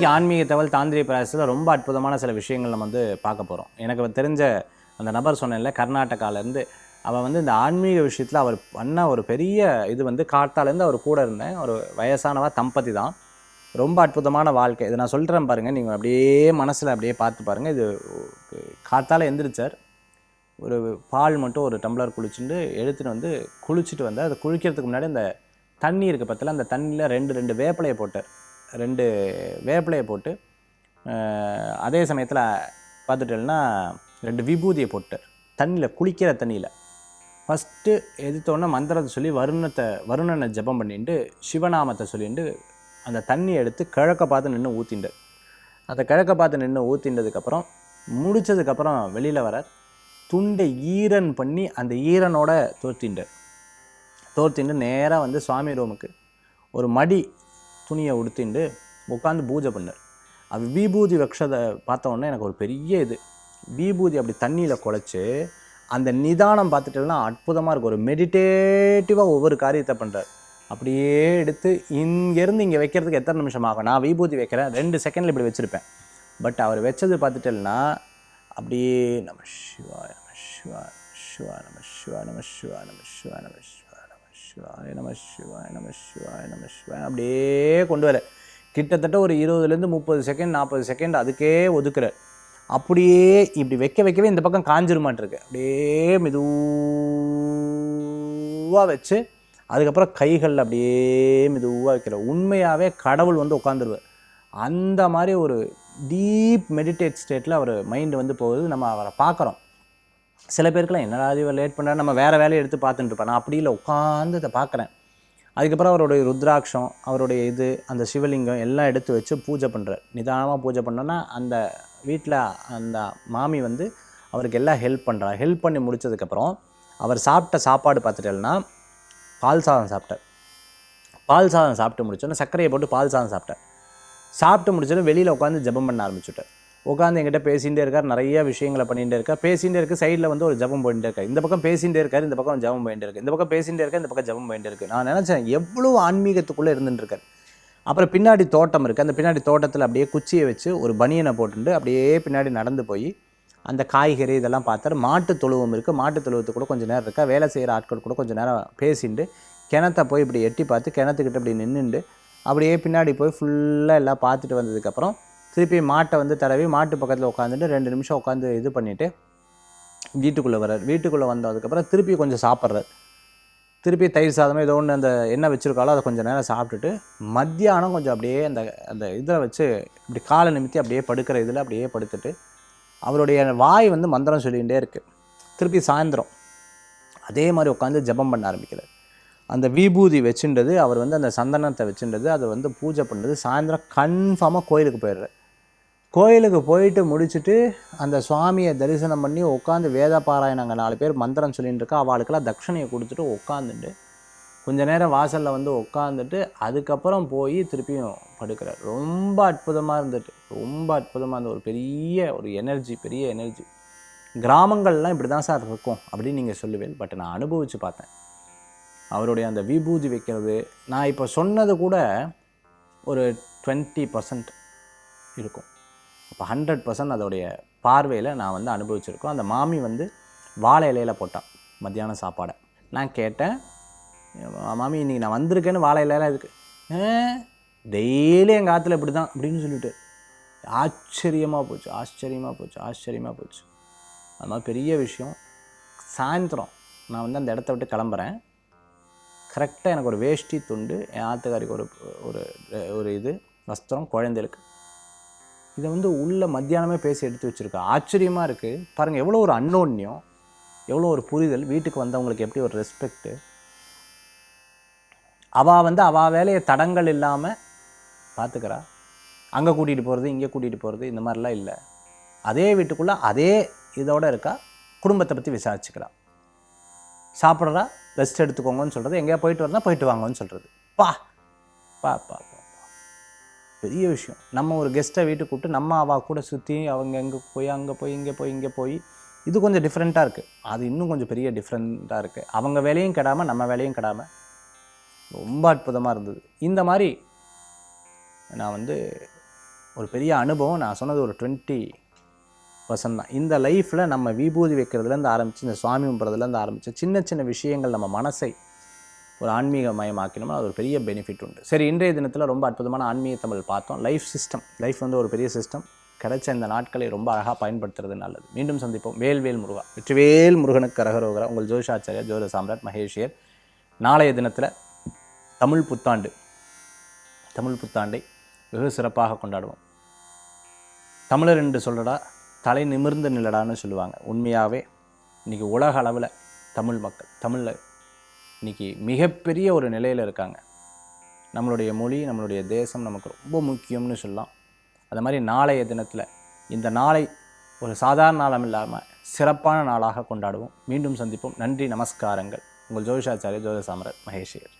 இன்றைக்கி ஆன்மீக தகவல் தாந்திரிய பிரயாசத்தில் ரொம்ப அற்புதமான சில விஷயங்கள் நம்ம வந்து பார்க்க போகிறோம் எனக்கு தெரிஞ்ச அந்த நபர் சொன்னேன்ல கர்நாடகாலேருந்து அவன் வந்து இந்த ஆன்மீக விஷயத்தில் அவர் பண்ண ஒரு பெரிய இது வந்து காட்டாலேருந்து அவர் கூட இருந்தேன். ஒரு வயசானவா தம்பதி தான். ரொம்ப அற்புதமான வாழ்க்கை. இதை நான் சொல்கிறேன் பாருங்கள் நீங்கள் அப்படியே மனசில் அப்படியே பார்த்து பாருங்கள் இது காத்தால் எந்திரிச்சார். ஒரு பால் மட்டும் ஒரு டம்ளர் குளிச்சுட்டு எடுத்துகிட்டு வந்து குளிச்சுட்டு வந்தார். அதை குளிக்கிறதுக்கு முன்னாடி அந்த தண்ணி இருக்க பற்றில அந்த தண்ணியில் ரெண்டு ரெண்டு வேப்பிலையை போட்டார். ரெண்டு வேப்பிலையை போட்டு அதே சமயத்தில் பார்த்துட்டேன்னா ரெண்டு விபூதியை போட்டார் தண்ணியில் குளிக்கிற தண்ணியில். ஃபஸ்ட்டு எதிர்த்தோன்னே மந்திரத்தை சொல்லி வருணத்தை வருணனை ஜெபம் பண்ணிட்டு சிவநாமத்தை சொல்லிட்டு அந்த தண்ணியை எடுத்து கிழக்க பார்த்து நின்று ஊற்றிண்டார் அந்த கிழக்க பார்த்து நின்று ஊற்றின்றதுக்கப்புறம் முடிச்சதுக்கப்புறம் வெளியில் வர துண்டை ஈரன் பண்ணி அந்த ஈரனோட தோர்த்திண்டார் தோர்த்திண்டு நேராக வந்து சுவாமி ரூமுக்கு ஒரு மடி துணியை உடுத்திண்டு உட்காந்து பூஜை பண்ணார் அது விபூதி வக்ஷதை பார்த்த உடனே எனக்கு ஒரு பெரிய இது விபூதி அப்படி தண்ணியில் குழச்சி அந்த நிதானம் பார்த்துட்டேன்னா அற்புதமாக இருக்கும் ஒரு மெடிடேட்டிவாக ஒவ்வொரு காரியத்தை பண்ணுறார் அப்படியே எடுத்து இங்கேருந்து இங்கே வைக்கிறதுக்கு எத்தனை நிமிஷம் ஆகும் நான் விபூதி வைக்கிறேன் ரெண்டு செகண்டில் இப்படி வச்சுருப்பேன் பட் அவர் வச்சது பார்த்துட்டேன்னா அப்படியே நம சிவாய நம சிவாய நம சிவாய நம சிவாய நம சிவாய நம சிவாய சிவாய நம சிவாய நம சிவாய நம சிவாய அப்படியே கொண்டு வர. கிட்டத்தட்ட ஒரு இருபதுலேருந்து முப்பது செகண்ட் நாற்பது செகண்ட் அதுக்கே ஒதுக்குற. அப்படியே இப்படி வைக்க வைக்கவே இந்த பக்கம் காஞ்சிருமாட்டிருக்கு. அப்படியே மெதுவாக வச்சு அதுக்கப்புறம் கைகளில் அப்படியே மெதுவாக வைக்கிற. உண்மையாகவே கடவுள் வந்து உட்காந்துருவார் அந்த மாதிரி ஒரு டீப் மெடிடேட் ஸ்டேட்டில் அவர் மைண்டு வந்து போகுது. நம்ம அவரை பார்க்குறோம். சில பேருக்குலாம் என்னடா இவர் லேட் பண்ணுறா நம்ம வேறு வேலையை எடுத்து பார்த்துட்டு இருப்பேன். நான் அப்படி இல்லை உட்காந்து இதை பார்க்குறேன். அதுக்கப்புறம் அவருடைய ருத்ராட்சம் அவருடைய இது அந்த சிவலிங்கம் எல்லாம் எடுத்து வச்சு பூஜை பண்ணுறார் நிதானமாக பூஜை பண்ணோன்னா அந்த வீட்டில் அந்த மாமி வந்து அவருக்கு எல்லாம் ஹெல்ப் பண்ணுறா ஹெல்ப் பண்ணி முடிச்சதுக்கப்புறம் அவர் சாப்பிட்ட சாப்பாடு பார்த்துட்டேன்னா பால் சாதம் சாப்பிட்டார். பால் சாதம் சாப்பிட்டு முடிச்சோன்னே சர்க்கரையை போட்டு பால் சாதம் சாப்பிட்டார். சாப்பிட்டு முடிச்சோன்னே வெளியில் உட்காந்து ஜெபம் பண்ண ஆரம்பிச்சுட்டார். உட்காந்து எங்கிட்ட பேசிகிட்டே இருக்கார் நிறைய விஷயங்களை பண்ணிகிட்டே இருக்கார். பேசிகிட்டே இருக்க சைடில் வந்து ஒரு ஜெபம் போயிட்டே இருக்கார். இந்த பக்கம் பேசிகிட்டே இருக்கார் இந்த பக்கம் ஜெபம் போயிட்டே இருக்கு. இந்த பக்கம் பேசிகிட்டே இருக்கார் இந்த பக்கம் ஜெபம் போயிட்டே இருக்கு. நான் நினச்சேன் எவ்வளோ ஆன்மீகத்துக்குள்ளே இருந்துட்டு இருக்கார். அப்புறம் பின்னாடி தோட்டம் இருக்குது அந்த பின்னாடி தோட்டத்தில் அப்படியே குச்சியை வச்சு ஒரு பனியனை போட்டுட்டு அப்படியே பின்னாடி நடந்து போய் அந்த காய்கறி இதெல்லாம் பார்த்தாரு. மாட்டு தொழுவம் இருக்குது மாட்டு தொழுவத்து கூட கொஞ்சம் நேரம் இருக்கா? வேலை செய்கிற ஆட்கள் கூட கொஞ்சம் நேரம் பேசிட்டு கிணத்த போய் இப்படி எட்டி பார்த்து கிணத்துக்கிட்ட இப்படி நின்றுண்டு அப்படியே பின்னாடி போய் ஃபுல்லாக எல்லாம் பார்த்துட்டு வந்ததுக்கப்புறம் திருப்பி மாட்டை வந்து தடவி மாட்டு பக்கத்தில் உட்காந்துட்டு ரெண்டு நிமிஷம் உட்காந்து இது பண்ணிவிட்டு வீட்டுக்குள்ளே வர்றார். வீட்டுக்குள்ளே வந்ததுக்கப்புறம் திருப்பி கொஞ்சம் சாப்பிட்றார். திருப்பி தயிர் சாதம் ஏதோ ஒன்று அந்த என்ன வச்சுருக்காலோ அதை கொஞ்சம் நேரம் சாப்பிட்டுட்டு மத்தியானம் கொஞ்சம் அப்படியே அந்த அந்த இதில் வச்சு இப்படி காலை நிமித்தி அப்படியே படுக்கிற இதில் அப்படியே படுத்துட்டு அவருடைய வாய் வந்து மந்திரம் சொல்லிகிட்டே இருக்குது திருப்பி சாயந்தரம் அதே மாதிரி உட்காந்து ஜெபம் பண்ண ஆரம்பிக்கிறார். அந்த விபூதி வச்சுன்றது அவர் வந்து அந்த சந்தனத்தை வச்சுன்றது அதை வந்து பூஜை பண்ணுறது சாயந்தரம் கன்ஃபார்மாக கோயிலுக்கு போயிடுறார். கோயிலுக்கு போயிட்டு முடிச்சுட்டு அந்த சுவாமியை தரிசனம் பண்ணி உட்காந்து வேத பாராயணங்க நாலு பேர் மந்திரம் சொல்லிட்டு இருக்கா அவளுக்கெல்லாம் தட்சணையை கொடுத்துட்டு உட்காந்துட்டு கொஞ்ச நேரம் வாசலில் வந்து உட்காந்துட்டு அதுக்கப்புறம் போய் திருப்பியும் படுக்கிறார். ரொம்ப அற்புதமாக இருந்துட்டு ரொம்ப அற்புதமாக இருந்த ஒரு பெரிய ஒரு எனர்ஜி பெரிய எனர்ஜி கிராமங்கள்லாம் இப்படி தான் சார் இருக்கும் அப்படின்னு நீங்கள் சொல்லுவேன். பட் நான் அனுபவித்து பார்த்தேன். அவருடைய அந்த விபூதி வைக்கிறது நான் இப்போ சொன்னது கூட ஒரு டுவெண்ட்டி பர்சன்ட் இருக்கும். அப்போ ஹண்ட்ரட் பர்சன்ட் அதோடைய பார்வையில் நான் வந்து அனுபவிச்சிருக்கோம். அந்த மாமி வந்து வாழை இலையில போட்டான் மத்தியானம் சாப்பாடை. நான் கேட்டேன் மாமி இன்றைக்கி நான் வந்திருக்கேன்னு வாழை இலையில இருக்குது டெய்லி எங்கள் ஆற்றுல இப்படி தான் அப்படின்னு சொல்லிட்டு. ஆச்சரியமாக போச்சு ஆச்சரியமாக போச்சு ஆச்சரியமாக போச்சு. அது மாதிரி பெரிய விஷயம். சாயந்தரம் நான் வந்து அந்த இடத்த விட்டு கிளம்புறேன். கரெக்டாக எனக்கு ஒரு வேஷ்டி துண்டு என் ஆத்துக்காரிக்கு ஒரு ஒரு ஒரு இது வஸ்திரம் குழந்தைகளுக்கு இதை வந்து உள்ளே மத்தியானமே பேசி எடுத்து வச்சுருக்கா. ஆச்சரியமாக இருக்குது பாருங்கள் எவ்வளோ ஒரு அன்னோன்யம் எவ்வளோ ஒரு புரிதல் வீட்டுக்கு வந்தவங்களுக்கு எப்படி ஒரு ரெஸ்பெக்ட்டு அவள் வந்து அவள் வேலையை தடங்கள் இல்லாமல் பார்த்துக்கிறா அங்கே கூட்டிகிட்டு போகிறது இங்கே கூட்டிகிட்டு போகிறது இந்த மாதிரிலாம் இல்லை. அதே வீட்டுக்குள்ளே அதே இதோட இருக்கா குடும்பத்தை பற்றி விசாரிச்சுக்கிறா. சாப்பிட்றா ரெஸ்ட் எடுத்துக்கோங்கன்னு சொல்கிறது எங்கேயா போயிட்டு வரனா போயிட்டு வாங்கன்னு சொல்கிறது பா பா பா பா. பெரிய விஷயம். நம்ம ஒரு கெஸ்ட்டை வீட்டுக்கு கூப்பிட்டு நம்ம அவா கூட சுற்றி அவங்க எங்கே போய் அங்கே போய் இங்கே போய் இங்கே போய் இது கொஞ்சம் டிஃப்ரெண்ட்டாக இருக்குது அது இன்னும் கொஞ்சம் பெரிய டிஃப்ரெண்ட்டாக இருக்குது அவங்க வேலையும் கெடாமல் நம்ம வேலையும் கெடாமல் ரொம்ப அற்புதமாக இருந்தது. இந்த மாதிரி நான் வந்து ஒரு பெரிய அனுபவம் நான் சொன்னது ஒரு டுவெண்ட்டி பர்சன்ட் தான். இந்த லைஃப்பில் நம்ம விபூதி வைக்கிறதுலேருந்து ஆரம்பித்து இந்த சுவாமி கும்பிட்றதுலேருந்து ஆரம்பித்து சின்ன சின்ன விஷயங்கள் நம்ம மனசை ஒரு ஆன்மீக மயமாக்கினோம்னா அது ஒரு பெரிய பெனிஃபிட் உண்டு. சரி இன்றைய தினத்தில் ரொம்ப அற்புதமான ஆன்மீக தமிழ் பார்த்தோம். லைஃப் சிஸ்டம் லைஃப் வந்து ஒரு பெரிய சிஸ்டம் கிடைச்ச இந்த நாட்களை ரொம்ப அழகாக பயன்படுத்துறது நல்லது. மீண்டும் சந்திப்போம். வேல்வேல் முருகா. வெற்றிவேல் முருகனுக்கு கரகரோகரா உங்கள் ஜோஷாச்சாரியா ஜோத சாம்ராட் மகேஷியர். நாளைய தினத்தில் தமிழ் புத்தாண்டு. தமிழ் புத்தாண்டை வெகு சிறப்பாக கொண்டாடுவோம். தமிழர் என்று சொல்லடா தலை நிமிர்ந்து நில்லடான்னு சொல்லுவாங்க. உண்மையாகவே இன்றைக்கி உலக அளவில் தமிழ் மக்கள் தமிழில் இன்றைக்கி மிகப்பெரிய ஒரு நிலையில் இருக்காங்க. நம்மளுடைய மொழி நம்மளுடைய தேசம் நமக்கு ரொம்ப முக்கியம்னு சொல்லலாம். அது மாதிரி நாளைய தினத்தில் இந்த நாளை ஒரு சாதாரண நாளம் இல்லாமல் சிறப்பான நாளாக கொண்டாடுவோம். மீண்டும் சந்திப்போம். நன்றி நமஸ்காரங்கள். உங்கள் ஜோதிஷாச்சாரிய ஜோதிசாமரர் மகேஷியர்